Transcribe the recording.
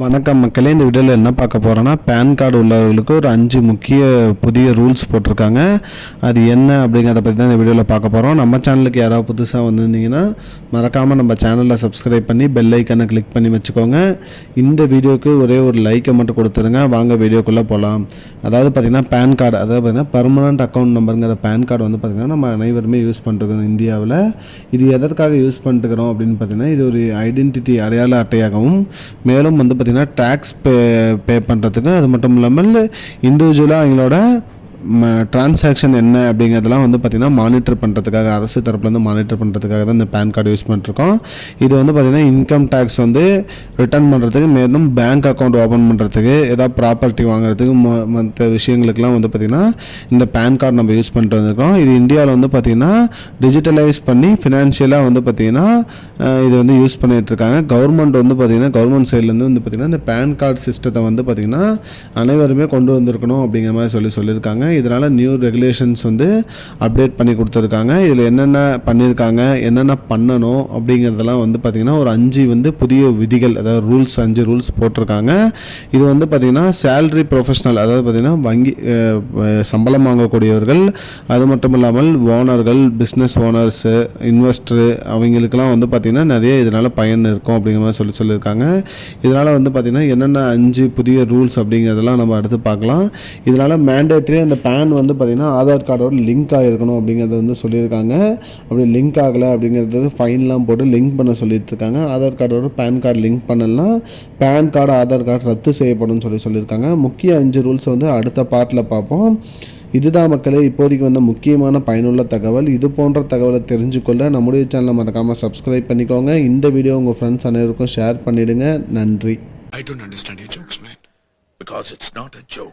வணக்கம் மக்களே இந்த வீடியோவில் என்ன பார்க்க போகிறோன்னா பேன் கார்டு உள்ளவர்களுக்கு ஒரு அஞ்சு முக்கிய புதிய ரூல்ஸ் போட்டிருக்காங்க. அது என்ன அப்படிங்கிறத பற்றி தான் இந்த வீடியோவில் பார்க்க போகிறோம் நம்ம சேனலுக்கு யாராவது புதுசாக வந்திருந்தீங்கன்னா மறக்காமல் நம்ம சேனலை சப்ஸ்கிரைப் பண்ணி பெல் ஐக்கனை கிளிக் பண்ணி வச்சுக்கோங்க. இந்த வீடியோவுக்கு ஒரே ஒரு லைக்கை மட்டும் கொடுத்துருங்க. வாங்க வீடியோக்குள்ளே போகலாம் அதாவது பார்த்திங்கன்னா பேன் கார்டு அதாவது பார்த்திங்கன்னா பர்மனண்ட் அக்கௌண்ட் நம்பருங்கிற பேன் கார்டு வந்து பார்த்திங்கன்னா நம்ம அனைவருமே யூஸ் பண்ணிருக்கோம் இந்தியாவில். இது எதற்காக யூஸ் பண்ணிட்டுக்கிறோம் அப்படின்னு பார்த்தீங்கன்னா இது ஒரு ஐடென்டிட்டி அடையாள அட்டையாகவும் மேலும் வந்து பார்த்திங்கன்னா டேக்ஸ் பே பே பண்ணுறதுக்கு அது மட்டும் இல்லாமல் இண்டிவிஜுவலாக அவங்களோட டிரான்சாக்ஷன் என்ன அப்படிங்கிறதுலாம் வந்து பார்த்திங்கன்னா மானிட்டர் பண்ணுறதுக்காக அரசு தரப்புலேருந்து மானிட்டர் பண்ணுறதுக்காக தான் இந்த பேன் கார்டு யூஸ் பண்ணிருக்கோம் இது வந்து பார்த்திங்கன்னா இன்கம் டேக்ஸ் வந்து ரிட்டர்ன் பண்ணுறதுக்கு மேலும் பேங்க் அக்கௌண்ட் ஓப்பன் பண்ணுறதுக்கு ஏதாவது ப்ராப்பர்ட்டி வாங்குறதுக்கு மற்ற விஷயங்களுக்கெல்லாம் வந்து பார்த்திங்கன்னா இந்த பேன் கார்டு நம்ம யூஸ் பண்ணிட்டு வந்திருக்கோம். இது இந்தியாவில் வந்து பார்த்திங்கன்னா டிஜிட்டலைஸ் பண்ணி ஃபினான்ஷியலாக வந்து பார்த்திங்கன்னா இது வந்து யூஸ் பண்ணிகிட்ருக்காங்க இருக்காங்க கவர்மெண்ட் வந்து பார்த்திங்கன்னா கவர்மெண்ட் சைட்லேருந்து வந்து பார்த்திங்கன்னா இந்த பேன் கார்டு சிஸ்டத்தை வந்து பார்த்திங்கன்னா அனைவருமே கொண்டு வந்திருக்கணும் அப்படிங்கிற மாதிரி சொல்லி சொல்லியிருக்காங்க. இதனால் நியூ ரெகுலேஷன்ஸ் வந்து அப்டேட் பண்ணி கொடுத்துருக்காங்க. இதில் என்னென்ன பண்ணியிருக்காங்க என்னென்ன பண்ணணும் அப்படிங்கிறதெல்லாம் வந்து பார்த்திங்கன்னா ஒரு அஞ்சு வந்து புதிய விதிகள் அதாவது ரூல்ஸ் அஞ்சு ரூல்ஸ் போட்டிருக்காங்க. இது வந்து பார்த்திங்கன்னா சேல்ரி ப்ரொஃபஷனல் அதாவது பார்த்திங்கன்னா வங்கி சம்பளம் வாங்கக்கூடியவர்கள் அது மட்டும் இல்லாமல் ஓனர்கள் பிஸ்னஸ் ஓனர்ஸு இன்வெஸ்டரு அவங்களுக்கெல்லாம் வந்து பார்த்திங்கன்னா நிறைய இதனால் பயன் இருக்கும் அப்படிங்கிற மாதிரி சொல்லி சொல்லியிருக்காங்க. இதனால் வந்து பார்த்திங்கன்னா என்னென்ன அஞ்சு புதிய ரூல்ஸ் அப்படிங்கிறதெல்லாம் நம்ம அடுத்து பார்க்கலாம். இதனால் மேண்டேட்ரி அந்த பேன் வந்து பார்த்திங்கன்னா ஆதார் கார்டோட லிங்க் ஆகிருக்கணும் அப்படிங்கிறத வந்து சொல்லியிருக்காங்க. அப்படி லிங்க் ஆகலை அப்படிங்கிறதுக்கு ஃபைன்லாம் போட்டு லிங்க் பண்ண சொல்லிட்டு இருக்காங்க ஆதார் கார்டோட பேன் கார்டு லிங்க் பண்ணலாம் பேன் கார்டு ஆதார் கார்டு ரத்து செய்யப்படும் சொல்லி சொல்லியிருக்காங்க. முக்கிய அஞ்சு ரூல்ஸ் வந்து அடுத்த பார்ட்டில் பார்ப்போம். இதுதான் மக்களே இப்போதைக்கு வந்த முக்கியமான பயனுள்ள தகவல். இது போன்ற தகவலை தெரிஞ்சுக்கொள்ள நம்முடைய சேனலை மறக்காமல் சப்ஸ்கிரைப் பண்ணிக்கோங்க. இந்த வீடியோ உங்கள் ஃப்ரெண்ட்ஸ் அனைவருக்கும் ஷேர் பண்ணிடுங்க. நன்றி. I don't understand your jokes man. Because it's not a.